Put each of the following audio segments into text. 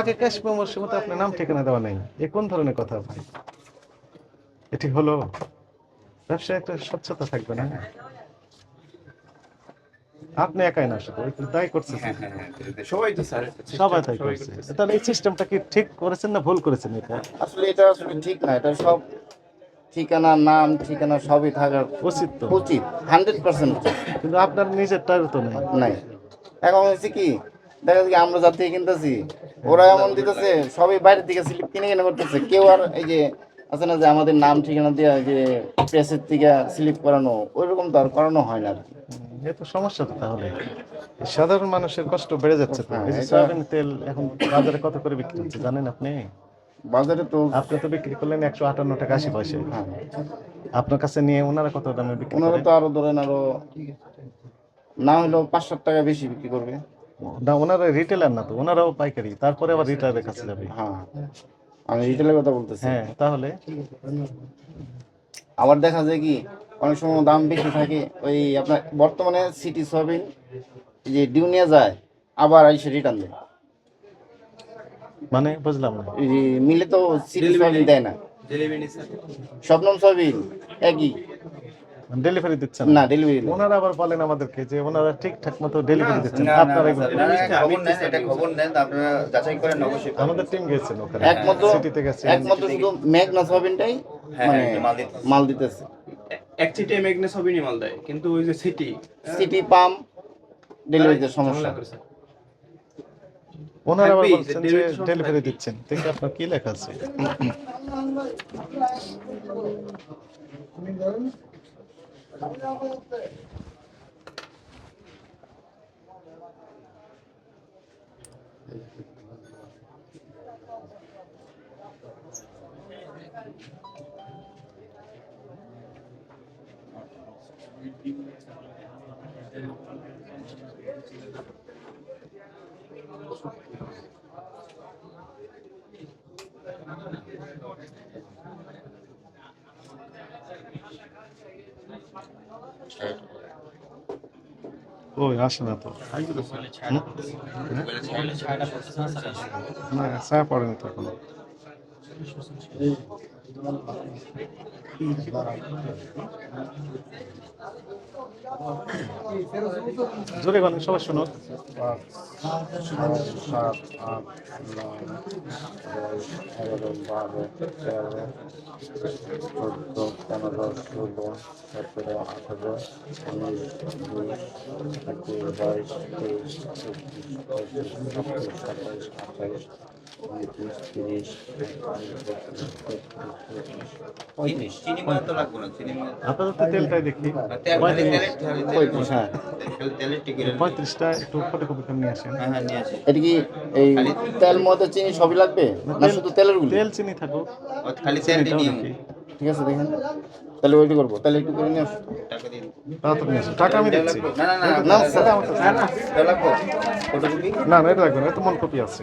আমাকে ক্যাশ মেমোর মতো আপনার নাম ঠিকানা দেওয়া নেই। এ কোন ধরনের কথা ভাই? এটি হলো ব্যবসায় একটা স্বচ্ছতা থাকবে না? আপনি একাই না শুধু একটু দায় করছে হ্যাঁ হ্যাঁ হ্যাঁ সবাই তো স্যার সবাই তাই করছে। তাহলে এই সিস্টেমটা কি ঠিক করেছেন না ভুল করেছেন এটা? আসলে এটা আসলে ঠিক না এটা সব ঠিকানা নাম ঠিকানা সবই থাকার উচিত তো। উচিত হান্ড্রেড পার্সেন্ট কিন্তু আপনার নিজেরটার তো নাই। এখন হয়েছে কি দেখা যাচ্ছে আমরা যার থেকে কিনতেছি। ওরা এমন দিতেছে সবই বাইরের থেকে স্লিপ কিনে কিনে করতেছে। কেউ আর এই যে আছে না যে আমাদের নাম ঠিকানা দিয়ে যে প্রেসের থেকে স্লিপ করানো ওইরকম তো আর করানো হয় না আর কি। এ তো সমস্যা তো তাহলে। সাধারণ মানুষের কষ্ট বেড়ে যাচ্ছে তো। এই যে হ্যাঁ, সয়াবিন তেল এখন বাজারে কত করে বিক্রি হচ্ছে জানেন আপনি? বাজারে তো আপনি তো বিক্রি করলেন একশো আটান্ন টাকা আশি পয়সা। হ্যাঁ। আপনার কাছে নিয়ে ওনারা কত দামে বিক্রি ওনারা তো আরও ধরেন আরও না হলেও পাঁচ সাত টাকা বেশি বিক্রি করবে। না ওনারা রিটেলার না তো ওনারাও পাইকারি তারপরে আবার রিটেলারের কাছে যাবে। হ্যাঁ আমি রিটেলের কথা বলতেছি। হ্যাঁ তাহলে? আবার দেখা যায় কি অনেক সময় দাম বেশি থাকে ওই আপনার বর্তমানে সিটি সয়াবিন যে ডিউ নিয়ে যায় আবার আইসে রিটার্ন দেয়। মানে বুঝলাম না। এই যে মিলে তো সিটি সয়াবিন দেয় না। ডেলিভারি স্যার শবনম সয়াবিন একই। ডেলিভারি দিচ্ছেন না। ডেলিভারি ওনারা আবার বলেন আমাদেরকে যে ওনারা ঠিকঠাক মতো ডেলিভারি দিচ্ছেন আপনারা খবর নেন এটা খবর নেন আপনারা যাচাই করেন অবশ্যই আমাদের টিম গেছেন ওখানে একমাত্র সিটিতে গেছে একমাত্র শুধু হ্যাঁ, মানে মাল দিতেছে। এক চিটে মেঘনে সবই নিমাল দেয় কিন্তু ওই যে সিটি সিটি পাম ডেলিভারিতে সমস্যা। ওনারা আবার বলছেন যে ডেলিভারি দিচ্ছেন। দেখি আপনার কি লেখা আছে। 我们家房子。ওই, আসে না তো? না ছায়া পড়েনি তো এখনও জোরে গেলেন সবাই শোনো সাত, আট, নয় এগারো, বারো, তেরো, চোদ্দ পনেরো ষোলো সতেরো আঠারো উনিশ বিশ একুশ বাইশ তেইশ চব্বিশ পঁচিশ ছাব্বিশ সাতাইশ আঠাইশ উনত্রিশ তিরিশ পঁয়ত্রিশ চিনি মাল তো লাগবে না চিনি মাল আপাতত তেলটাই দেখি। তেল পঁয়ত্রিশ পঁয়ত্রিশ হ্যাঁ পঁয়ত্রিশটা একটু ফটোকপি করে নিয়ে আসেন। হ্যাঁ নিয়ে আসি। এটা কি এই তেল মতো চিনি সবই লাগবে? না শুধু তেলের গুলি তেল চিনি থাকুক। খালি ঠিক আছে দেখেন তাহলে ওইটি করব তাহলে একটু করে নিয়ে আসো টাকা আমি দিচ্ছি না না এটা লাগবে না এটা মন কপি আছে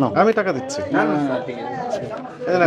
না। আমি টাকা দিচ্ছি না না না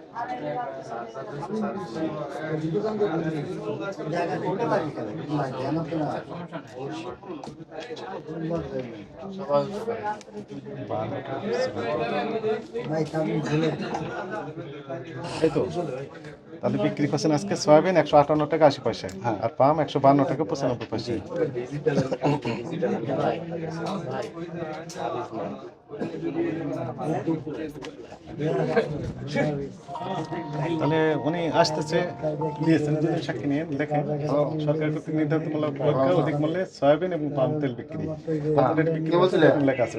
এই তো। তাহলে বিক্রি করছেন আজকে সয়াবিন একশো আটান্ন টাকা আশি পয়সা আর পাম একশো বান্ন টাকা পঁচানব্বই পয়সা। তাহলে উনি আসতেছে দিয়েছেন যদি সাক্ষী নিয়ে লেখেন সরকার কর্তৃক নির্ধারিত মূল্য অধিক মূল্যে সয়াবিন এবং পাম তেল বিক্রি। বিক্রি লেখা আছে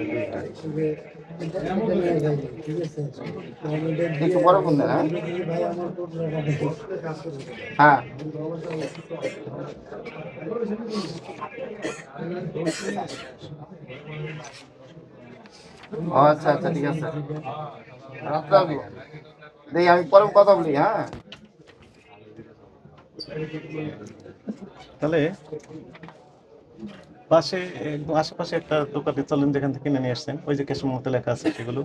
একটু বড় ফোন হ্যাঁ? হ্যাঁ। আচ্ছা আচ্ছা ঠিক আছে। রাত্রে দেখি আমি পরে কথা বলি হ্যাঁ। তাহলে পাশে একদম আশেপাশে একটা দোকানে চলেন যেখান থেকে কিনে নিয়ে আসছেন। ওই যে ক্যাশ মোমোতে লেখা আছে সেগুলো।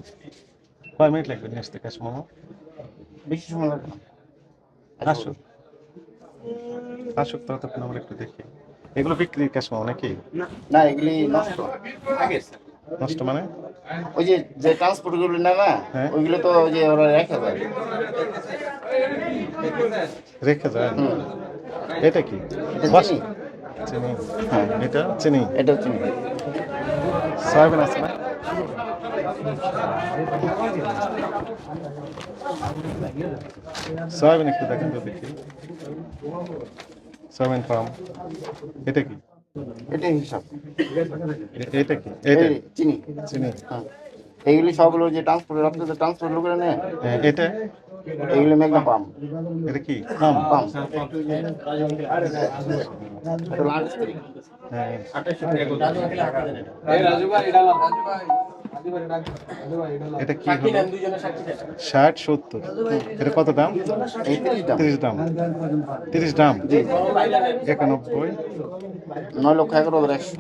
কয় মিনিট লাগবে নিয়ে আসতে ক্যাশ মোমো? বেশি সময় লাগবে না। আসুক আসুক ততক্ষণ আমরা একটু দেখি। এগুলো বিক্রি ক্যাশ মোমো নাকি? না এগুলি নষ্ট। নষ্ট মানে? ওই যে যে ট্রান্সপোর্টগুলো নেয় না হ্যাঁ। ওইগুলো তো ওই যে ওরা রেখে দেয়। রেখে যায় এটা কি? এটা চিনি? চিনি। হ্যাঁ এটা চিনি। এটা হচ্ছে সয়াবিন আছে না? সয়াবিন একটু দেখেন তো দেখি। সয়াবিন ফার্ম এটা কি? এটা হিসাব। এটা কি? চিনি। চিনি। হ্যাঁ। এইগুলি সবগুলো যে ট্রান্সপোর্ট রাত্রে ট্রান্সপোর্ট লোকেরা নেয়। হ্যাঁ, এটা? এইগুলি মেঘনা পাম এটা কি? পাম এটা হ্যাঁ এটা কি ষাট সত্তর। এটা কত দাম? তিরিশ দাম। তিরিশ দাম? একানব্বই। নয় লক্ষ এগারো হাজার একশো।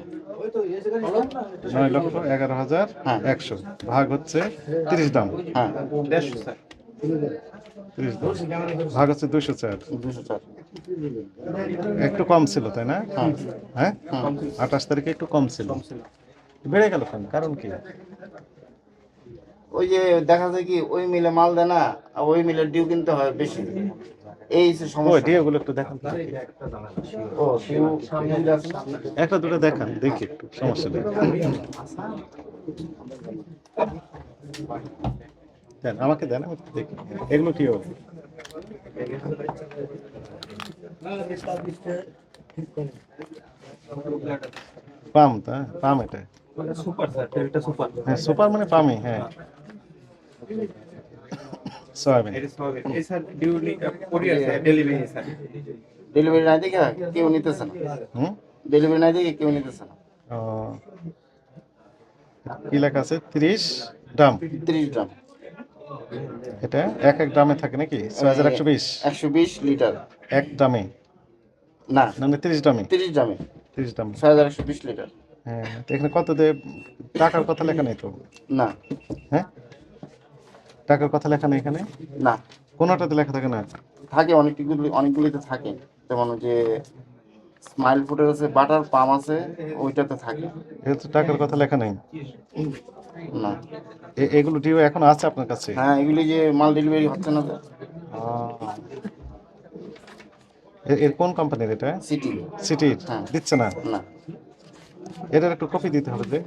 নয় লক্ষ এগারো হাজার হ্যাঁ। একশো। ভাগ হচ্ছে তিরিশ দাম। হ্যাঁ। ভাগ হচ্ছে দুশো চার। দুশো চার। একটু কম ছিল তাই না? হ্যাঁ। হ্যাঁ? হ্যাঁ। আঠাশ তারিখে একটু কম ছিল। বেড়ে গেল কেন? কারণ কি? ওই যে দেখা যায় কি ওই মিলে মাল দেয় না আর ওই মিলের ডিউ কিনতে হয় বেশি। এই ওই সমস্যা ডিএগুলো একটু দেখান। ও ডিউ সামনে যে আছে একটা দুটো দেখান দেখি একটু সমস্যা নেই। দেন আমাকে দেন আমি দেখি। এগুলো কি হবে? পাম তা পাম এটা। সুপার স্যার তেলটা সুপার। হ্যাঁ সুপার মানে পামই হ্যাঁ। সয়াবিন। এই sir duly courier delivery sir delivery নাই দেখে কেউ নিতেছে না। হুম? ডেলিভারি নাই দেখে কেউ নিতেছে না। ও। কি লেখা আছে? তিরিশ ড্রাম তিরিশ গ্রাম। এটা এক এক ড্রামে থাকে নাকি? ছয় হাজার একশো বিশ। একশো বিশ লিটার। এক ড্রামে না। না না তিরিশ ড্রামে তিরিশ গ্রামে। তিরিশ ড্রাম ছয় হাজার একশো বিশ লিটার। হ্যাঁ এখানে কত দে টাকার কথা লেখা নেই তো? না। হ্যাঁ? টাকার কথা লেখা নেই এখানে? না। কোনোটাতে লেখা থাকে না? থাকে অনেকগুলি অনেকগুলিতে থাকে। যেমন যে স্মাইল ফুডের আছে বাটার পাম আছে ওইটাতে থাকে। যেহেতু টাকার কথা লেখা নেই? না। এগুলো ডিও এখন আছে আপনার কাছে? হ্যাঁ এগুলি যে মাল ডেলিভারি হচ্ছে না। এর কোন কোম্পানির এটা? সিটি সিটির হ্যাঁ। দিচ্ছে না? না। এটার একটু কপি দিতে হবে যে।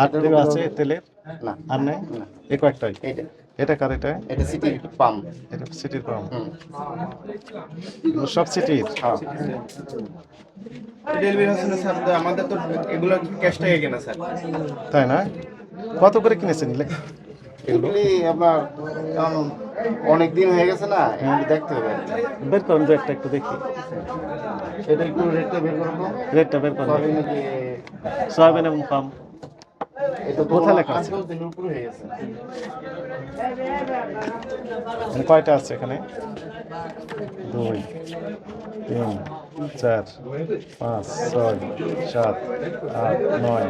আর তেল আছে তেলের? না। আর নেই? না। এ কয়েকটাই? এটা কার এটা? এটা সিটি পাম। এটা সিটির পাম। হুম। সব সিটির? হ্যাঁ। স্যার? আমাদের তো এগুলো ক্যাশ টাকা কেনা স্যার। তাই না? কত করে কিনেছেন? এগুলি? আপনার অনেক দিন হয়ে গেছে না এগুলি দেখতে হবে। বের করুন দু একটা একটু দেখি। এটা একটু রেটটা বের রেটটা বের করুন। সয়াবিন এবং পাম। এটা কোথায় লেখা আছে? মানে কয়টা আছে এখানে? দুই তিন চার পাঁচ ছয় সাত আট নয়।